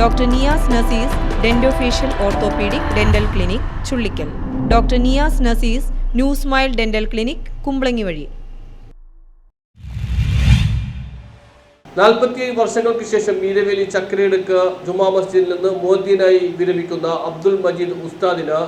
Doctor Niyas Naseez dentofacial orthopedic dental clinic Chullikkal. Doctor Niyas Naseez new smile dental clinic Kumbalangi വഴി. നാൽപ്പത്തിയേഴ് വർഷങ്ങൾക്ക് ശേഷം മീരവേലി ചക്രയെടുക്ക് ജുമാ മസ്ജിദിൽ നിന്ന് മോദ്യനായി വിരമിക്കുന്ന അബ്ദുൽ മജീദ് ഉസ്താദിന്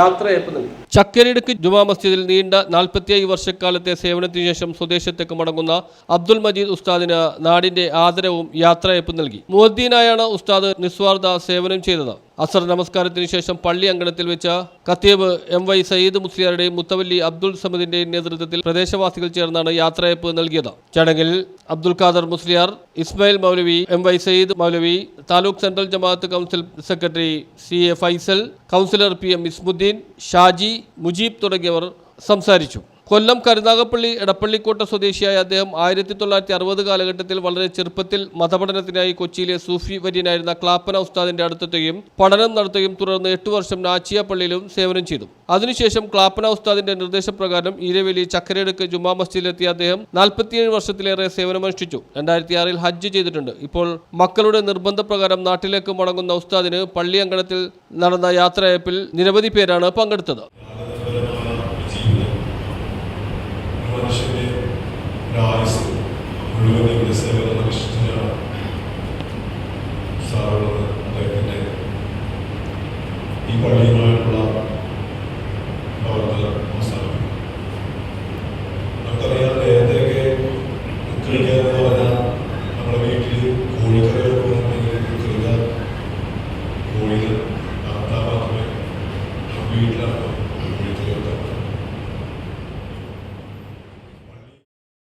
യാത്രയപ്പ് നൽകി. ചക്കരയിടുക്ക് ജുമാ മസ്ജിദിൽ നീണ്ട നാൽപ്പത്തിയേഴ് വർഷക്കാലത്തെ സേവനത്തിനു ശേഷം സ്വദേശത്തേക്ക് മടങ്ങുന്ന അബ്ദുൽ മജീദ് ഉസ്താദിന് നാടിന്റെ ആദരവും യാത്രയപ്പ് നൽകി. മുഹദ്ദീനായാണ് ഉസ്താദ് നിസ്വാർത്ഥ സേവനം ചെയ്തത്. അസർ നമസ്കാരത്തിന് ശേഷം പള്ളി അങ്കണത്തിൽ വെച്ച കത്തീബ് എം വൈ സയ്യിദ് മുസ്ലിയാരുടെയും മുത്തവല്ലി അബ്ദുൽ സമദിന്റെയും നേതൃത്വത്തിൽ പ്രദേശവാസികൾ ചേർന്നാണ് യാത്രയപ്പ് നൽകിയത്. ചടങ്ങിൽ Abdul Khader Musliyar Ismail Maulavi M Y Sayyid Maulavi taluk central Jamaat council secretary C A Faisal councillor P M Ismuddeen Shaji Mujeeb തുടങ്ങിയവർ സംസാരിച്ചു. കൊല്ലം കരുനാഗപ്പള്ളി എടപ്പള്ളിക്കോട്ട സ്വദേശിയായ അദ്ദേഹം ആയിരത്തി തൊള്ളായിരത്തി അറുപത് കാലഘട്ടത്തിൽ വളരെ ചെറുപ്പത്തിൽ മതപഠനത്തിനായി കൊച്ചിയിലെ സൂഫി വര്യനായിരുന്ന ക്ലാപ്പന ഉസ്താദിന്റെ അടുത്തെത്തുകയും പഠനം നടത്തുകയും തുടർന്ന് എട്ട് വർഷം നാച്ചിയ പള്ളിയിലും സേവനം ചെയ്തു. അതിനുശേഷം ക്ലാപ്പന ഉസ്താദിന്റെ നിർദ്ദേശപ്രകാരം ഈരവേലി ചക്കരയെടുക്ക് ജുമാ മസ്ജിദിലെത്തിയ അദ്ദേഹം നാൽപ്പത്തിയേഴ് വർഷത്തിലേറെ സേവനമനുഷ്ഠിച്ചു. രണ്ടായിരത്തി ആറിൽ ഹജ്ജ് ചെയ്തിട്ടുണ്ട്. ഇപ്പോൾ മക്കളുടെ നിർബന്ധപ്രകാരം നാട്ടിലേക്ക് മടങ്ങുന്ന ഉസ്താദിന് പള്ളി അങ്കണത്തിൽ നടന്ന യാത്രയപ്പിൽ നിരവധി പേരാണ് പങ്കെടുത്തത്. മനുഷ്യന്റെ ആയുസ് മുഴുവൻ ഇവിടെ സേവനം അനുഷ്ഠിച്ചാണ് സാറുള്ളത് ഈ പള്ളിയുമായിട്ടുള്ള നമ്മുടെ വീട്ടിൽ വീട്ടിലാണ്